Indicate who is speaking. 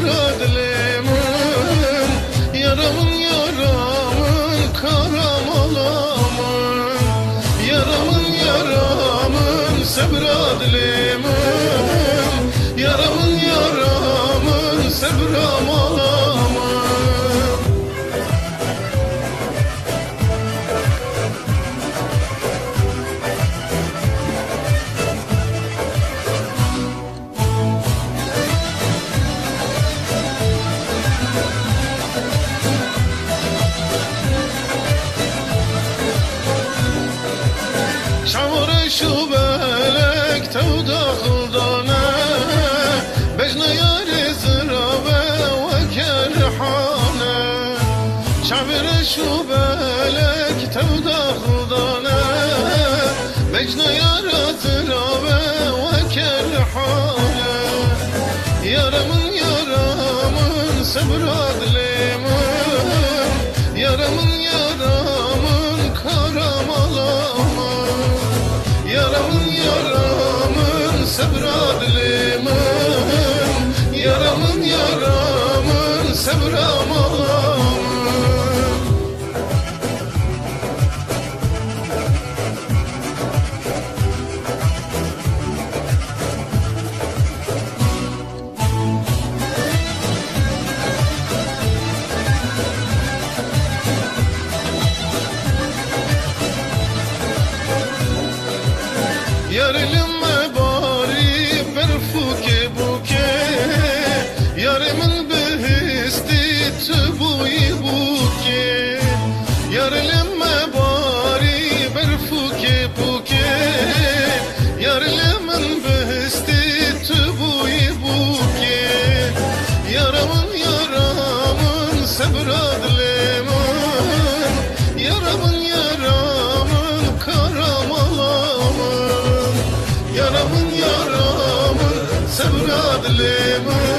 Speaker 1: kara dilimim Yaramın yaramın karam Yaramın yaramın sebra Çamur şu belek tevda kıldane Bejne yari zirabe ve kerhane Çamur şu belek tevda kıldane Bejne yari zirabe ve kerhane Yaramın yaramın sebradlimin Yaramın Yaramın yaramın sebradlimin Yaramın yaramın sebramalamın Yarılma bari berfuke سمراد ليمان